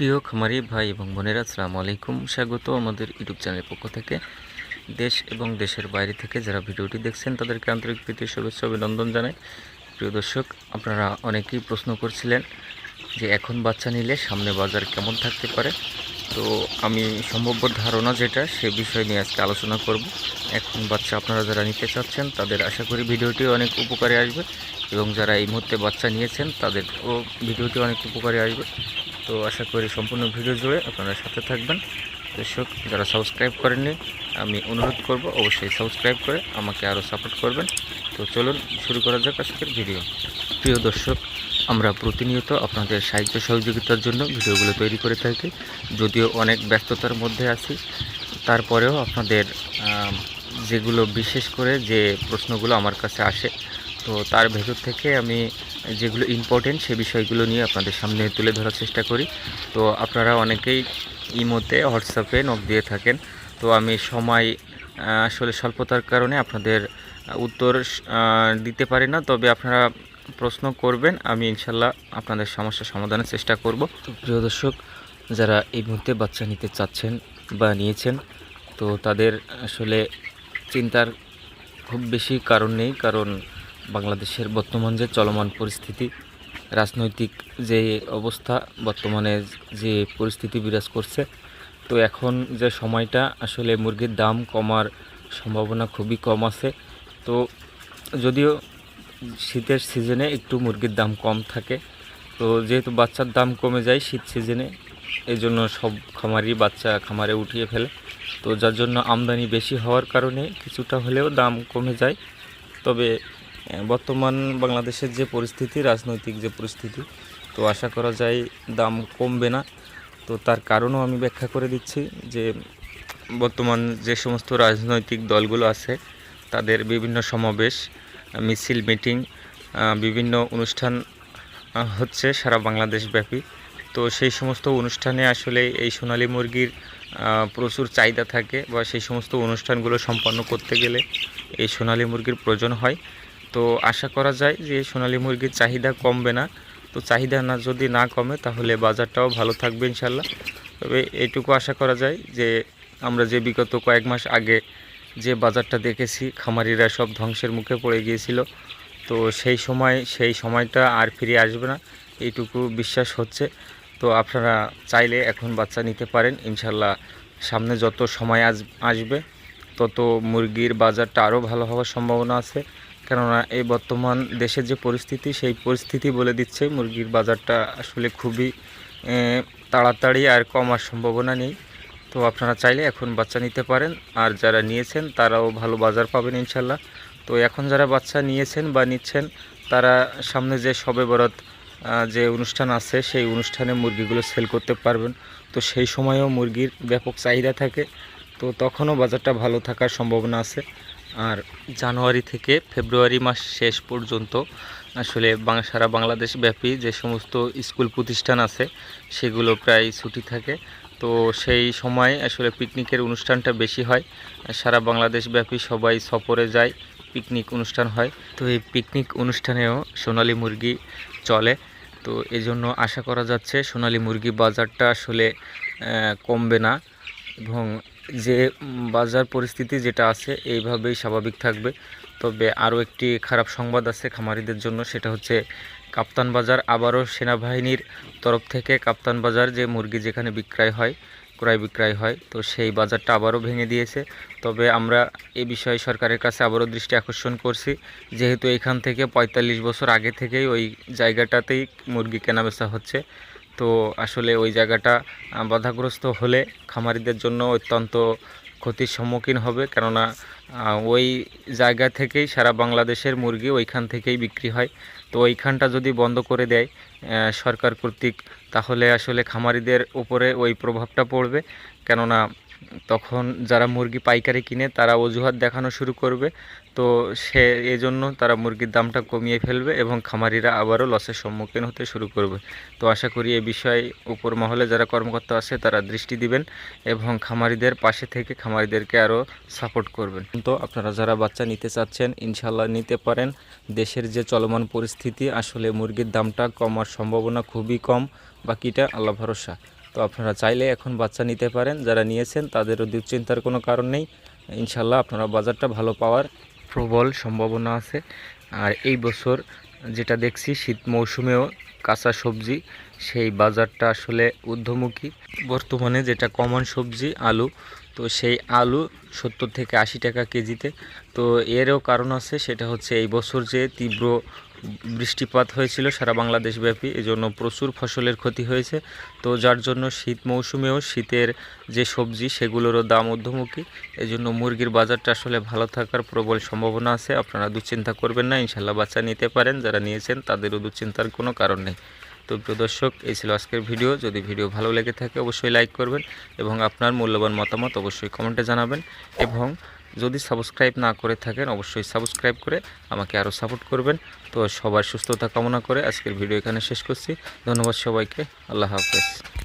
প্রিয় খামারি ভাই এবং বোনেরা, আসসালামু আলাইকুম। স্বাগত আমাদের ইউটিউব চ্যানেলের পক্ষ থেকে। দেশ এবং দেশের বাইরে থেকে যারা ভিডিওটি দেখছেন, তাদেরকে আন্তরিক প্রীতি, শুভেচ্ছা, অভিনন্দন জানাই। প্রিয় দর্শক, আপনারা অনেকেই প্রশ্ন করছিলেন যে এখন বাচ্চা নিলে সামনে বাজার কেমন থাকতে পারে? তো আমি সম্ভাব্য ধারণা যেটা, সে বিষয় নিয়ে আজকে আলোচনা করব। এখন বাচ্চা আপনারা যারা নিতে চাচ্ছেন, তাদের আশা করি ভিডিওটি অনেক উপকারে আসবে এবং যারা এই মুহূর্তে বাচ্চা নিয়েছেন, তাদেরও ভিডিওটি অনেক উপকারে আসবে। তো আশা করি সম্পূর্ণ ভিডিও জুড়ে আপনারা সাথে থাকবেন। দর্শক, যারা সাবস্ক্রাইব করেননি, আমি অনুরোধ করব অবশ্যই সাবস্ক্রাইব করে আমাকে আরও সাপোর্ট করবেন। তো চলুন শুরু করা যাক আজকের ভিডিও। প্রিয় দর্শক, আমরা প্রতিনিয়ত আপনাদের সাহায্য সহযোগিতার জন্য ভিডিওগুলো তৈরি করে থাকি। যদিও অনেক ব্যস্ততার মধ্যে আছি, তারপরেও আপনাদের যেগুলো বিশেষ করে যে প্রশ্নগুলো আমার কাছে আসে তো তার ভেতর থেকে আমি যেগুলো ইম্পর্টেন্ট সে বিষয়গুলো নিয়ে আপনাদের সামনে তুলে ধরার চেষ্টা করি। তো আপনারা অনেকেই ইমোতে, হোয়াটসঅ্যাপে নক দিয়ে থাকেন। তো আমি সময় আসলে স্বল্পতার কারণে আপনাদের উত্তর দিতে পারি না। তবে আপনারা প্রশ্ন করবেন, আমি ইনশাল্লাহ আপনাদের সমস্যার সমাধানের চেষ্টা করব। প্রিয় দর্শক, যারা এই মুহূর্তে বাচ্চা নিতে চাচ্ছেন বা নিয়েছেন, তো তাদের আসলে চিন্তার খুব বেশি কারণ নেই। কারণ বাংলাদেশের বর্তমান যে চলমান পরিস্থিতি, রাজনৈতিক যে অবস্থা, বর্তমানে যে পরিস্থিতি বিরাজ করছে, তো এখন যে সময়টা, আসলে মুরগির দাম কমার সম্ভাবনা খুবই কম আছে। তো যদিও শীতের সিজনে একটু মুরগির দাম কম থাকে, তো যেহেতু বাচ্চার দাম কমে যায় শীত সিজনে এই জন্য সব খামারই বাচ্চা খামারে উঠিয়ে ফেলে। তো যার জন্য আমদানি বেশি হওয়ার কারণে কিছুটা হলেও দাম কমে যায়। তবে বর্তমান বাংলাদেশের যে পরিস্থিতি, রাজনৈতিক যে পরিস্থিতি, তো আশা করা যায় দাম কমবে না। তো তার কারণও আমি ব্যাখ্যা করে দিচ্ছি যে বর্তমান যে সমস্ত রাজনৈতিক দলগুলো আছে, তাদের বিভিন্ন সমাবেশ, মিছিল, মিটিং বিভিন্ন অনুষ্ঠান হচ্ছে সারা বাংলাদেশ ব্যাপী। তো সেই সমস্ত অনুষ্ঠানে আসলে এই সোনালী মুরগির প্রচুর চাহিদা থাকে বা সেই সমস্ত অনুষ্ঠানগুলো সম্পন্ন করতে গেলে এই সোনালী মুরগির প্রয়োজন হয়। তো আশা করা যায় যে সোনালী মুরগির চাহিদা কমবে না। তো চাহিদা না যদি না কমে, তাহলে বাজারটাও ভালো থাকবে ইনশাল্লাহ। তবে এইটুকু আশা করা যায় যে আমরা যে বিগত কয়েক মাস আগে যে বাজারটা দেখেছি, খামারিরা সব ধ্বংসের মুখে পড়ে গিয়েছিল। তো সেই সময়, সেই সময়টা আর ফিরে আসবে না এইটুকু বিশ্বাস হচ্ছে। তো আপনারা চাইলে এখন বাচ্চা নিতে পারেন। ইনশাল্লাহ সামনে যত সময় আস আসবে, তত মুরগির বাজারটা আরও ভালো হওয়ার সম্ভাবনা আছে। কেননা এই বর্তমান দেশের যে পরিস্থিতি, সেই পরিস্থিতি বলে দিচ্ছে মুরগির বাজারটা আসলে খুবই তাড়াতাড়ি আর কমার সম্ভাবনা নেই। তো আপনারা চাইলে এখন বাচ্চা নিতে পারেন, আর যারা নিয়েছেন তারাও ভালো বাজার পাবেন ইনশাল্লাহ তো এখন যারা বাচ্চা নিয়েছেন বা নিচ্ছেন, তারা সামনে যে সবে বরাত যে অনুষ্ঠান আছে, সেই অনুষ্ঠানে মুরগিগুলো সেল করতে পারবেন। তো সেই সময়েও মুরগির ব্যাপক চাহিদা থাকে। তো তখনও বাজারটা ভালো থাকার সম্ভাবনা আছে। আর জানুয়ারি থেকে ফেব্রুয়ারি মাস শেষ পর্যন্ত আসলে সারা বাংলাদেশ ব্যাপী যে সমস্ত স্কুল প্রতিষ্ঠান আছে, সেগুলো প্রায় ছুটি থাকে। তো সেই সময় আসলে পিকনিকের অনুষ্ঠানটা বেশি হয়। সারা বাংলাদেশ ব্যাপী সবাই সফরে যায়, পিকনিক অনুষ্ঠান হয়। তো এই পিকনিক অনুষ্ঠানেও সোনালী মুরগি চলে। তো এই জন্য আশা করা যাচ্ছে সোনালী মুরগি বাজারটা আসলে কমবে না এবং যে বাজার পরিস্থিতি যেটা আছে, এইভাবেই স্বাভাবিক থাকবে। তবে আরও একটি খারাপ সংবাদ আছে খামারিদের জন্য, সেটা হচ্ছে কাপ্তান বাজার। আবারও সেনাবাহিনীর তরফ থেকে কাপ্তান বাজার যে মুরগি যেখানে বিক্রয় হয়, ক্রয় বিক্রয় হয়, তো সেই বাজারটা আবারও ভেঙে দিয়েছে। তবে আমরা এ বিষয়ে সরকারের কাছে আবারও দৃষ্টি আকর্ষণ করছি, যেহেতু এখান থেকে পঁয়তাল্লিশ বছর আগে থেকেই ওই জায়গাটাতেই মুরগি কেনাবেচা হচ্ছে। তো আসলে ওই জায়গাটা বাধাগ্রস্ত হলে খামারিদের জন্য অত্যন্ত ক্ষতির সম্মুখীন হবে। কেননা ওই জায়গা থেকেই সারা বাংলাদেশের মুরগি ওইখান থেকেই বিক্রি হয়। তো ওইখানটা যদি বন্ধ করে দেয় সরকার কর্তৃক, তাহলে আসলে খামারিদের উপরে ওই প্রভাবটা পড়বে। কেননা তখন যারা মুরগি পাইকারি কিনে তারা অজুহাত দেখানো শুরু করবে। তো সে, এজন্য তারা মুরগির দামটা কমিয়ে ফেলবে এবং খামারিরা আবারও লসের সম্মুখীন হতে শুরু করবে। তো আশা করি এ বিষয়ে উপর মহলে যারা কর্মকর্তা আছে তারা দৃষ্টি দিবেন এবং খামারিদের পাশে থেকে খামারিদেরকে আরও সাপোর্ট করবেন। তো আপনারা যারা বাচ্চা নিতে চাচ্ছেন ইনশাল্লাহ নিতে পারেন। দেশের যে চলমান পরিস্থিতি, আসলে মুরগির দামটা কমার সম্ভাবনা খুবই কম। বাকিটা আল্লাহ ভরসা। তো আপনারা চাইলে এখন বাচ্চা নিতে পারেন। যারা নিয়েছেন, তাদেরও দুশ্চিন্তার কোনো কারণ নেই। ইনশাল্লাহ আপনারা বাজারটা ভালো পাওয়ার প্রবল সম্ভাবনা আছে। আর এই বছর যেটা দেখছি, শীত মৌসুমেও কাঁচা সবজি, সেই বাজারটা আসলে ঊর্ধ্বমুখী। বর্তমানে যেটা কমন সবজি, আলু। তো সেই আলু সত্তর থেকে আশি টাকা কেজিতে। তো এরও কারণ আছে, সেটা হচ্ছে এই বছর যে তীব্র বৃষ্টিপাত হয়েছিল সারা বাংলাদেশ ব্যাপী এজন্য প্রচুর ফসলের ক্ষতি হয়েছে। তো যার জন্য শীত মৌসুমেও শীতের যে সবজি, সেগুলোরও দাম ঊর্ধ্বমুখী। এজন্য মুরগির বাজারটা আসলে ভালো থাকার প্রবল সম্ভাবনা আছে। আপনারা দুশ্চিন্তা করবেন না ইনশাল্লাহ বাচ্চা নিতে পারেন। যারা নিয়েছেন, তাদেরও দুশ্চিন্তার কোনো কারণ নেই। তো প্রিয় দর্শক, এই ছিল আজকের ভিডিও। যদি ভিডিও ভালো লেগে থাকে, অবশ্যই লাইক করবেন এবং আপনার মূল্যবান মতামত অবশ্যই কমেন্টে জানাবেন এবং যদি সাবস্ক্রাইব না করে থাকেন, অবশ্যই সাবস্ক্রাইব করে আমাকে আরও সাপোর্ট করবেন। তো সবার সুস্থতা কামনা করে আজকের ভিডিও এখানে শেষ করছি। ধন্যবাদ সবাইকে। আল্লাহ হাফেজ।